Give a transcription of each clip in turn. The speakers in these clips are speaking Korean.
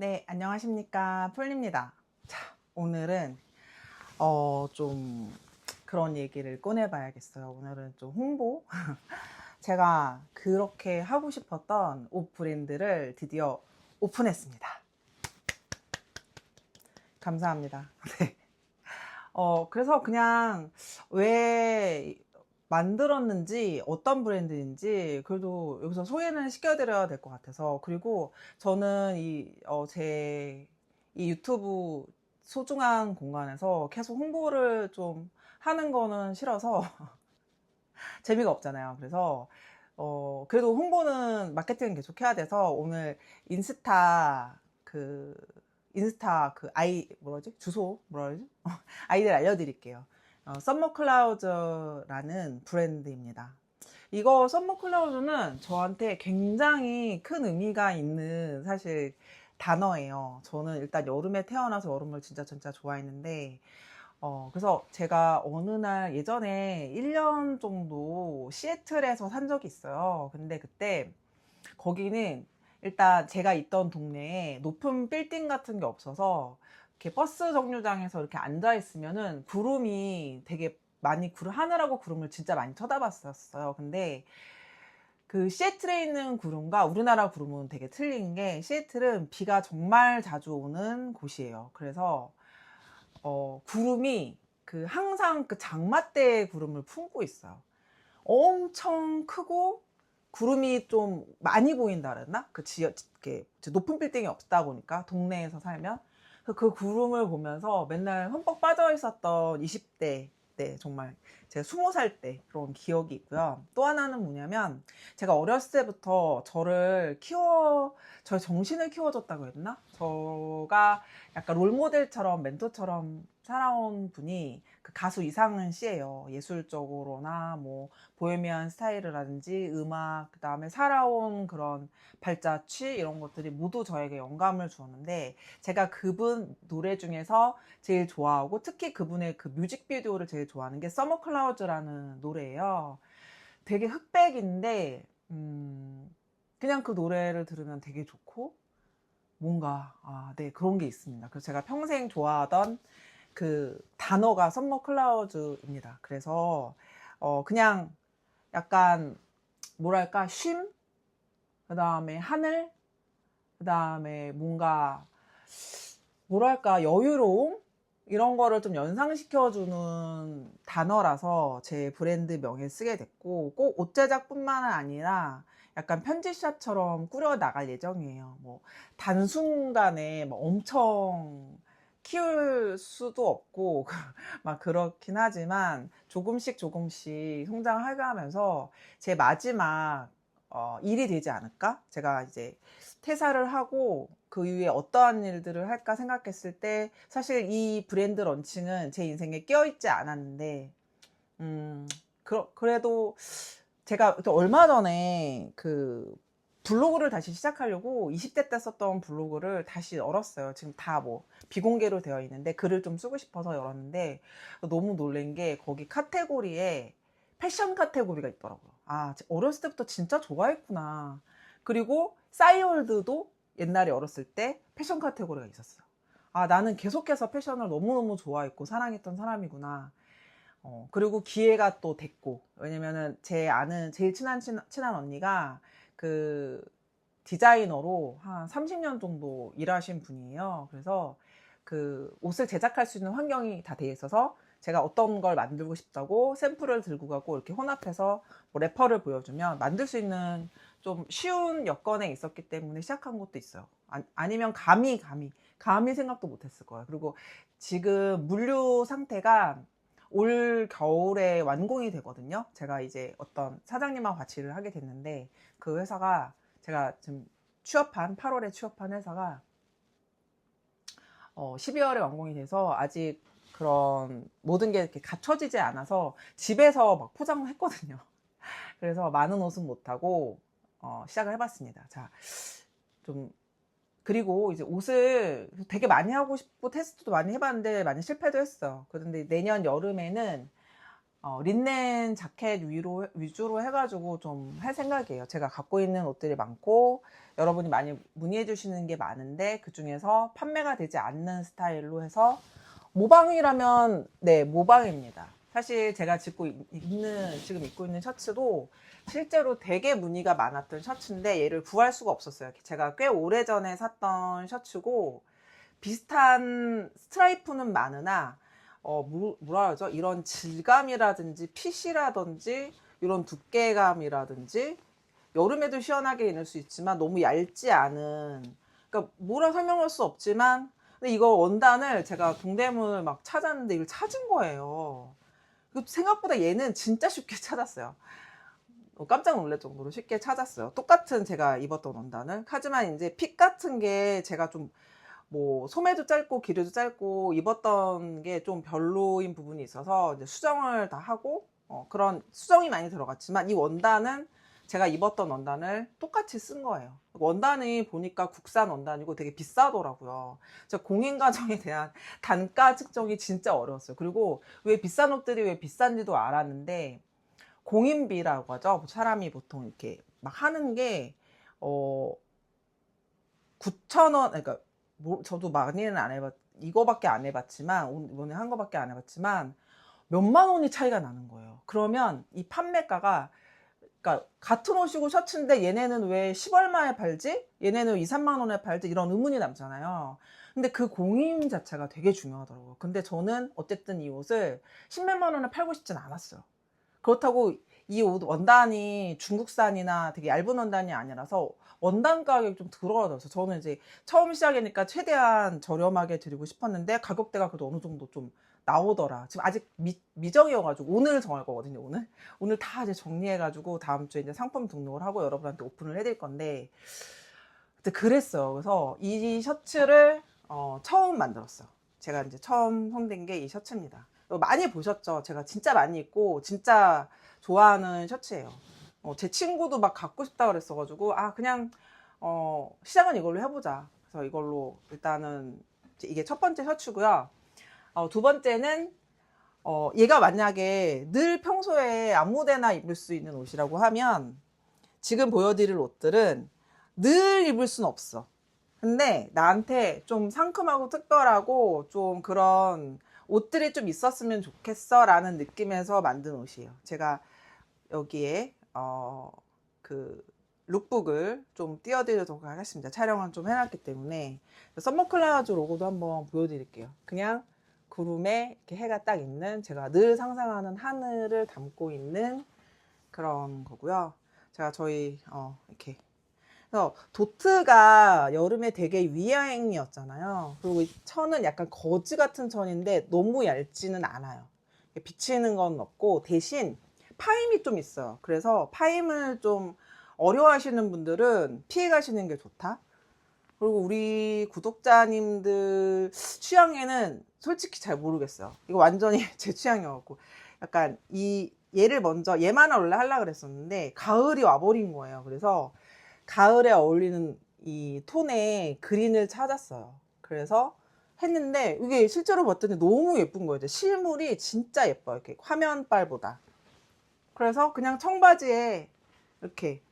네, 안녕하십니까. 폴입니다. 자, 오늘은, 어, 좀, 그런 얘기를 꺼내봐야겠어요. 오늘은 좀 홍보. 제가 그렇게 하고 싶었던 옷 브랜드를 드디어 오픈했습니다. 감사합니다. 네. 어, 그래서 그냥 왜 만들었는지 어떤 브랜드인지 그래도 여기서 소개는 시켜드려야 될 것 같아서 그리고 저는 이, 어, 제, 이 유튜브 소중한 공간에서 계속 홍보를 좀 하는 거는 싫어서 재미가 없잖아요. 그래서 어, 그래도 홍보는 마케팅 계속 해야 돼서 오늘 인스타 그 인스타 그 아이 뭐라지 주소 뭐라지 아이들 알려드릴게요. 어, 썸머 클라우즈라는 브랜드입니다. 이거 썸머 클라우즈는 저한테 굉장히 큰 의미가 있는 사실 단어예요. 저는 일단 여름에 태어나서 여름을 진짜 진짜 좋아했는데 어, 그래서 제가 어느 날 예전에 1년 정도 시애틀에서 산 적이 있어요. 근데 그때 거기는 일단 제가 있던 동네에 높은 빌딩 같은 게 없어서 이렇게 버스 정류장에서 이렇게 앉아 있으면은 구름이 되게 많이 구름 하늘하고 구름을 진짜 많이 쳐다봤었어요. 근데 그 시애틀에 있는 구름과 우리나라 구름은 되게 틀린 게 시애틀은 비가 정말 자주 오는 곳이에요. 그래서 어, 구름이 그 항상 그 장마 때의 구름을 품고 있어요. 엄청 크고 구름이 좀 많이 보인다 그랬나? 그 지역, 높은 빌딩이 없다 보니까 동네에서 살면 그 구름을 보면서 맨날 흠뻑 빠져 있었던 20대 때 정말 제가 20살 때 그런 기억이 있고요. 또 하나는 뭐냐면 제가 어렸을 때부터 저를 키워 저의 정신을 키워줬다고 했나? 저가 약간 롤모델처럼 멘토처럼 살아온 분이 그 가수 이상은 씨예요. 예술적으로나 뭐 보헤미안 스타일이라든지 음악 그다음에 살아온 그런 발자취 이런 것들이 모두 저에게 영감을 주었는데 제가 그분 노래 중에서 제일 좋아하고 특히 그분의 그 뮤직비디오를 제일 좋아하는 게 서머 클라우즈라는 노래예요. 되게 흑백인데 음 그냥 그 노래를 들으면 되게 좋고 뭔가 아, 네 그런 게 있습니다. 그래서 제가 평생 좋아하던 그 단어가 썸머 클라우즈입니다. 그래서 어 그냥 약간 뭐랄까 쉼, 그 다음에 하늘, 그 다음에 뭔가 뭐랄까 여유로움 이런 거를 좀 연상시켜주는 단어라서 제 브랜드 명에 쓰게 됐고 꼭 옷 제작뿐만 아니라 약간 편지샵처럼 꾸려 나갈 예정이에요. 뭐 단순간에 뭐 엄청 키울 수도 없고 막 그렇긴 하지만 조금씩 조금씩 성장해가면서 제 마지막 어, 일이 되지 않을까? 제가 이제 퇴사를 하고 그 이후에 어떠한 일들을 할까 생각했을 때 사실 이 브랜드 런칭은 제 인생에 끼어있지 않았는데 음, 그, 그래도 제가 또 얼마 전에 그 블로그를 다시 시작하려고 20대 때 썼던 블로그를 다시 열었어요. 지금 다 뭐 비공개로 되어 있는데 글을 좀 쓰고 싶어서 열었는데 너무 놀란 게 거기 카테고리에 패션 카테고리가 있더라고요. 아, 어렸을 때부터 진짜 좋아했구나. 그리고 싸이월드도 옛날에 어렸을 때 패션 카테고리가 있었어요. 아, 나는 계속해서 패션을 너무너무 좋아했고 사랑했던 사람이구나. 어, 그리고 기회가 또 됐고. 왜냐면은 제 아는 제일 친한, 친한, 언니가 그 디자이너로 한 30년 정도 일하신 분이에요. 그래서 그 옷을 제작할 수 있는 환경이 다 돼 있어서 제가 어떤 걸 만들고 싶다고 샘플을 들고 가고 이렇게 혼합해서 뭐 래퍼를 보여주면 만들 수 있는 좀 쉬운 여건에 있었기 때문에 시작한 것도 있어요. 아, 니면 감히 감히 감히 생각도 못했을 거예요. 그리고 지금 물류 상태가 올 겨울에 완공이 되거든요. 제가 이제 어떤 사장님하고 같이 일을 하게 됐는데 그 회사가 제가 지금 취업한 8월에 취업한 회사가 어, 12월에 완공이 돼서 아직 그런 모든 게 이렇게 갖춰지지 않아서 집에서 막 포장을 했거든요. 그래서 많은 옷은 못하고 어, 시작을 해봤습니다. 자, 좀 그리고 이제 옷을 되게 많이 하고 싶고 테스트도 많이 해봤는데 많이 실패도 했어. 그런데 내년 여름에는 어, 린넨 자켓 위로, 위주로 해가지고 좀 할 생각이에요. 제가 갖고 있는 옷들이 많고, 여러분이 많이 문의해 주시는 게 많은데, 그 중에서 판매가 되지 않는 스타일로 해서, 모방이라면, 네, 모방입니다. 사실 제가 짓고 있- 있는, 지금 입고 있는 셔츠도 실제로 되게 문의가 많았던 셔츠인데, 얘를 구할 수가 없었어요. 제가 꽤 오래 전에 샀던 셔츠고, 비슷한 스트라이프는 많으나, 어, 뭐, 뭐라 하죠? 이런 질감이라든지 핏이라든지 이런 두께감이라든지 여름에도 시원하게 입을 수 있지만 너무 얇지 않은 그러니까 뭐라 설명할 수 없지만 근데 이거 원단을 제가 동대문을 막 찾았는데 이걸 찾은 거예요. 그 생각보다 얘는 진짜 쉽게 찾았어요. 어, 깜짝 놀랄 정도로 쉽게 찾았어요. 똑같은 제가 입었던 원단을. 하지만 이제 핏 같은 게 제가 좀 뭐 소매도 짧고 길이도 짧고 입었던 게 좀 별로인 부분이 있어서 이제 수정을 다 하고 어, 그런 수정이 많이 들어갔지만 이 원단은 제가 입었던 원단을 똑같이 쓴 거예요. 원단이 보니까 국산 원단이고 되게 비싸더라고요. 제가 공인 가정에 대한 단가 측정이 진짜 어려웠어요. 그리고 왜 비싼 옷들이 왜 비싼지도 알았는데 공인비라고 하죠. 사람이 보통 이렇게 막 하는 게 어, 9,000원, 그러니까 뭐, 저도 많이는 안 해봤, 이거밖에 안 해봤지만, 이번에 한 거밖에 안 해봤지만, 몇만 원이 차이가 나는 거예요. 그러면 이 판매가가, 그러니까 같은 옷이고 셔츠인데 얘네는 왜 10얼마에 팔지? 얘네는 2, 3만 원에 팔지? 이런 의문이 남잖아요. 근데 그 공인 자체가 되게 중요하더라고요. 근데 저는 어쨌든 이 옷을 10몇만 원에 팔고 싶진 않았어요. 그렇다고 이 옷 원단이 중국산이나 되게 얇은 원단이 아니라서 원단 가격이 좀 들어가서 저는 이제 처음 시작이니까 최대한 저렴하게 드리고 싶었는데 가격대가 그래도 어느 정도 좀 나오더라. 지금 아직 미, 미정이어가지고 오늘 정할 거거든요. 오늘 오늘 다 이제 정리해가지고 다음 주에 이제 상품 등록을 하고 여러분한테 오픈을 해드릴 건데 그랬어요. 그래서 이 셔츠를 어, 처음 만들었어요. 제가 이제 처음 손댄 게 이 셔츠입니다. 많이 보셨죠? 제가 진짜 많이 입고 진짜 좋아하는 셔츠예요. 어, 제 친구도 막 갖고 싶다 그랬어가지고 아 그냥 어, 시작은 이걸로 해보자. 그래서 이걸로 일단은 이게 첫 번째 셔츠고요. 어, 두 번째는 어, 얘가 만약에 늘 평소에 아무 데나 입을 수 있는 옷이라고 하면 지금 보여드릴 옷들은 늘 입을 순 없어. 근데 나한테 좀 상큼하고 특별하고 좀 그런 옷들이 좀 있었으면 좋겠어 라는 느낌에서 만든 옷이에요. 제가 여기에 어, 그 룩북을 좀 띄워드리도록 하겠습니다. 촬영은 좀 해놨기 때문에 썸머클라우즈 로고도 한번 보여드릴게요. 그냥 구름에 이렇게 해가 딱 있는 제가 늘 상상하는 하늘을 담고 있는 그런 거고요. 제가 저희 어, 이렇게 그래서 도트가 여름에 되게 유행이었잖아요. 그리고 이 천은 약간 거즈 같은 천인데 너무 얇지는 않아요. 비치는 건 없고 대신 파임이 좀 있어요. 그래서 파임을 좀 어려워하시는 분들은 피해 가시는 게 좋다. 그리고 우리 구독자님들 취향에는 솔직히 잘 모르겠어요. 이거 완전히 제 취향이었고 약간 이 얘를 먼저 얘만 원래 하려고 그랬었는데 가을이 와버린 거예요. 그래서 가을에 어울리는 이 톤의 그린을 찾았어요. 그래서 했는데 이게 실제로 봤더니 너무 예쁜 거예요. 실물이 진짜 예뻐요. 이렇게 화면빨보다. 그래서 그냥 청바지에 이렇게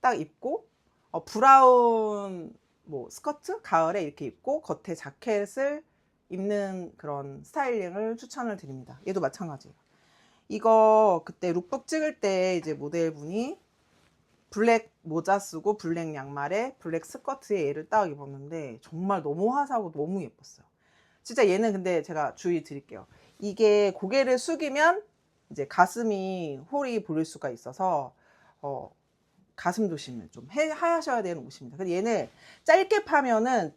딱 입고 어, 브라운 뭐 스커트 가을에 이렇게 입고 겉에 자켓을 입는 그런 스타일링을 추천을 드립니다. 얘도 마찬가지예요. 이거 그때 룩북 찍을 때 이제 모델분이 블랙 모자 쓰고 블랙 양말에 블랙 스커트에 얘를 딱 입었는데 정말 너무 화사하고 너무 예뻤어요. 진짜 얘는 근데 제가 주의 드릴게요. 이게 고개를 숙이면 이제 가슴이 홀이 보일 수가 있어서 어, 가슴 조심을 좀 해, 하셔야 되는 옷입니다. 근데 얘는 짧게 파면은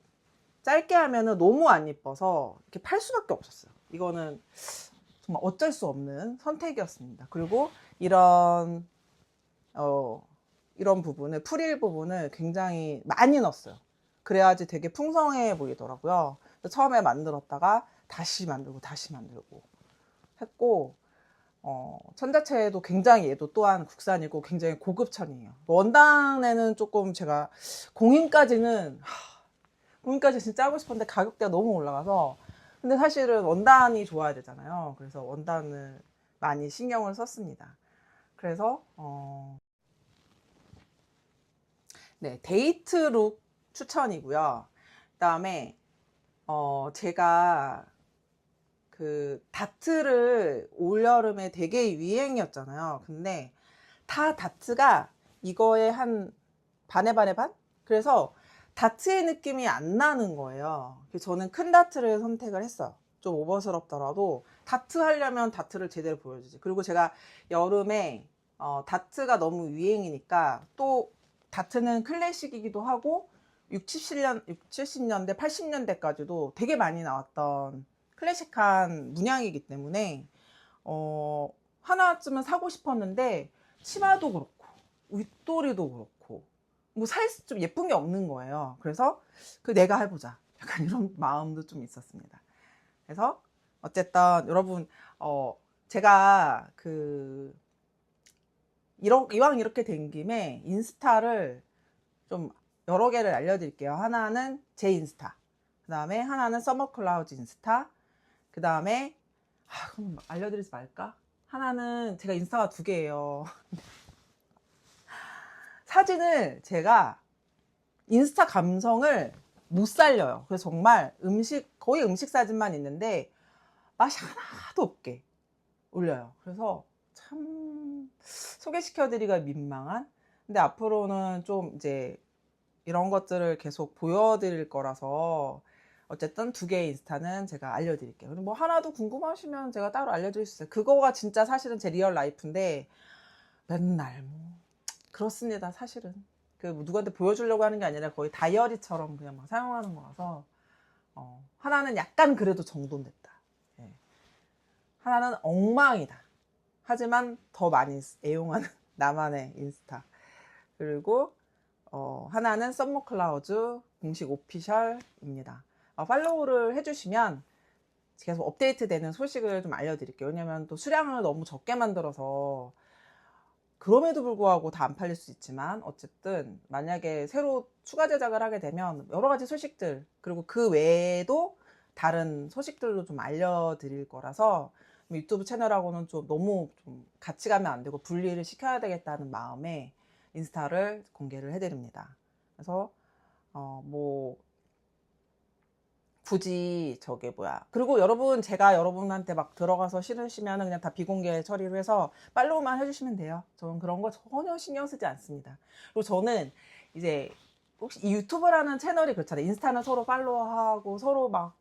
짧게 하면은 너무 안 예뻐서 이렇게 팔 수밖에 없었어요. 이거는 정말 어쩔 수 없는 선택이었습니다. 그리고 이런 어 이런 부분을 프릴 부분을 굉장히 많이 넣었어요. 그래야지 되게 풍성해 보이더라고요. 처음에 만들었다가 다시 만들고 다시 만들고 했고 어, 천 자체도 굉장히 얘도 또한 국산이고 굉장히 고급 천이에요. 원단에는 조금 제가 공인까지는 하, 공인까지 진짜 하고 싶은데 가격대가 너무 올라가서 근데 사실은 원단이 좋아야 되잖아요. 그래서 원단을 많이 신경을 썼습니다. 그래서 어, 네 데이트 룩 추천이고요. 그다음에 어, 제가 그 다트를 올 여름에 되게 유행이었잖아요. 근데 다 다트가 이거에 한 반에 반에 반? 그래서 다트의 느낌이 안 나는 거예요. 저는 큰 다트를 선택을 했어요. 좀 오버스럽더라도 다트 하려면 다트를 제대로 보여주지. 그리고 제가 여름에 어, 다트가 너무 유행이니까 또 다트는 클래식이기도 하고 60, 70년, 70년대, 80년대까지도 되게 많이 나왔던 클래식한 문양이기 때문에 어, 하나쯤은 사고 싶었는데 치마도 그렇고 윗도리도 그렇고 뭐 살 좀 예쁜 게 없는 거예요. 그래서 그 내가 해보자. 약간 이런 마음도 좀 있었습니다. 그래서 어쨌든 여러분 어 제가 그 이러, 이왕 이렇게 된 김에 인스타를 좀 여러 개를 알려드릴게요. 하나는 제 인스타, 그 다음에 하나는 서머 클라우즈 인스타, 그 다음에 아, 그럼 알려드리지 말까? 하나는 제가 인스타가 두 개예요. 사진을 제가 인스타 감성을 못 살려요. 그래서 정말 음식 거의 음식 사진만 있는데 맛이 하나도 없게 올려요. 그래서 참 소개시켜드리기가 민망한. 근데 앞으로는 좀 이제 이런 것들을 계속 보여드릴 거라서 어쨌든 두 개의 인스타는 제가 알려드릴게요. 그리고 뭐 하나도 궁금하시면 제가 따로 알려드릴 수 있어요. 그거가 진짜 사실은 제 리얼 라이프인데 맨날 뭐 그렇습니다. 사실은 그뭐 누구한테 보여주려고 하는 게 아니라 거의 다이어리처럼 그냥 막 사용하는 거라서 어, 하나는 약간 그래도 정돈됐다. 예. 하나는 엉망이다. 하지만 더 많이 애용하는 나만의 인스타. 그리고 어, 하나는 썸머 클라우즈 공식 오피셜입니다. 어, 팔로우를 해주시면 계속 업데이트되는 소식을 좀 알려드릴게요. 왜냐면 또 수량을 너무 적게 만들어서 그럼에도 불구하고 다 안 팔릴 수 있지만 어쨌든 만약에 새로 추가 제작을 하게 되면 여러 가지 소식들 그리고 그 외에도 다른 소식들도 좀 알려드릴 거라서 유튜브 채널하고는 좀 너무 좀 같이 가면 안 되고 분리를 시켜야 되겠다는 마음에 인스타를 공개를 해드립니다. 그래서 어 뭐 굳이 저게 뭐야. 그리고 여러분 제가 여러분한테 막 들어가서 싫으시면 그냥 다 비공개 처리를 해서 팔로우만 해주시면 돼요. 저는 그런 거 전혀 신경 쓰지 않습니다. 그리고 저는 이제 혹시 이 유튜브라는 채널이 그렇잖아요. 인스타는 서로 팔로우하고 서로 막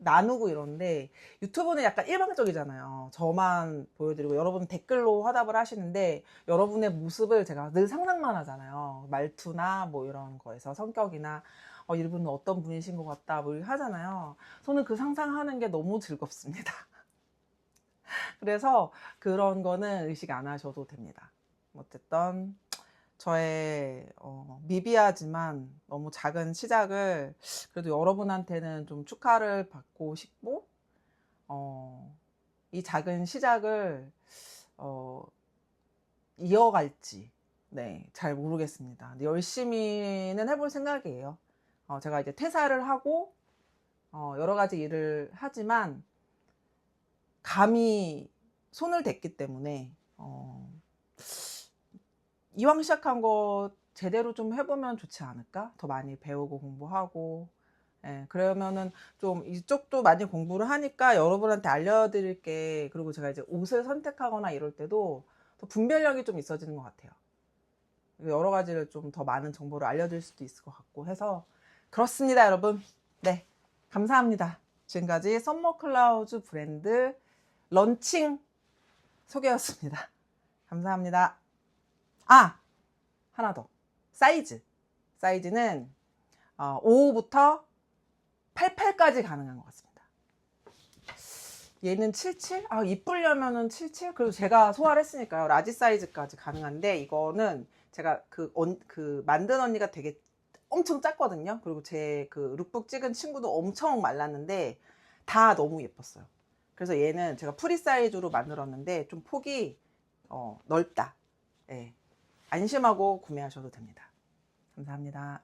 나누고 이러는데 유튜브는 약간 일방적이잖아요. 저만 보여드리고 여러분 댓글로 화답을 하시는데 여러분의 모습을 제가 늘 상상만 하잖아요. 말투나 뭐 이런 거에서 성격이나 어, 이분은 어떤 분이신 것 같다 뭐 하잖아요. 저는 그 상상하는 게 너무 즐겁습니다. 그래서 그런 거는 의식 안 하셔도 됩니다. 어쨌든 저의 어, 미비하지만 너무 작은 시작을 그래도 여러분한테는 좀 축하를 받고 싶고 어, 이 작은 시작을 어, 이어갈지 네, 잘 모르겠습니다. 열심히는 해볼 생각이에요. 어, 제가 이제 퇴사를 하고 어, 여러 가지 일을 하지만 감히 손을 댔기 때문에 어, 이왕 시작한 거 제대로 좀 해보면 좋지 않을까? 더 많이 배우고 공부하고 예, 그러면은 좀 이쪽도 많이 공부를 하니까 여러분한테 알려드릴 게 그리고 제가 이제 옷을 선택하거나 이럴 때도 더 분별력이 좀 있어지는 것 같아요. 여러 가지를 좀 더 많은 정보를 알려줄 수도 있을 것 같고 해서 그렇습니다, 여러분. 네, 감사합니다. 지금까지 썸머 클라우즈 브랜드 런칭 소개였습니다. 감사합니다. 아, 하나 더. 사이즈. 사이즈는 어, 5부터 88까지 가능한 것 같습니다. 얘는 77? 아, 이쁘려면은 77? 그리고 제가 소화를 했으니까요. 라지 사이즈까지 가능한데, 이거는 제가 그, 언, 그, 만든 언니가 되게 엄청 작거든요. 그리고 제 그 룩북 찍은 친구도 엄청 말랐는데, 다 너무 예뻤어요. 그래서 얘는 제가 프리 사이즈로 만들었는데, 좀 폭이, 어, 넓다. 예. 안심하고 구매하셔도 됩니다. 감사합니다.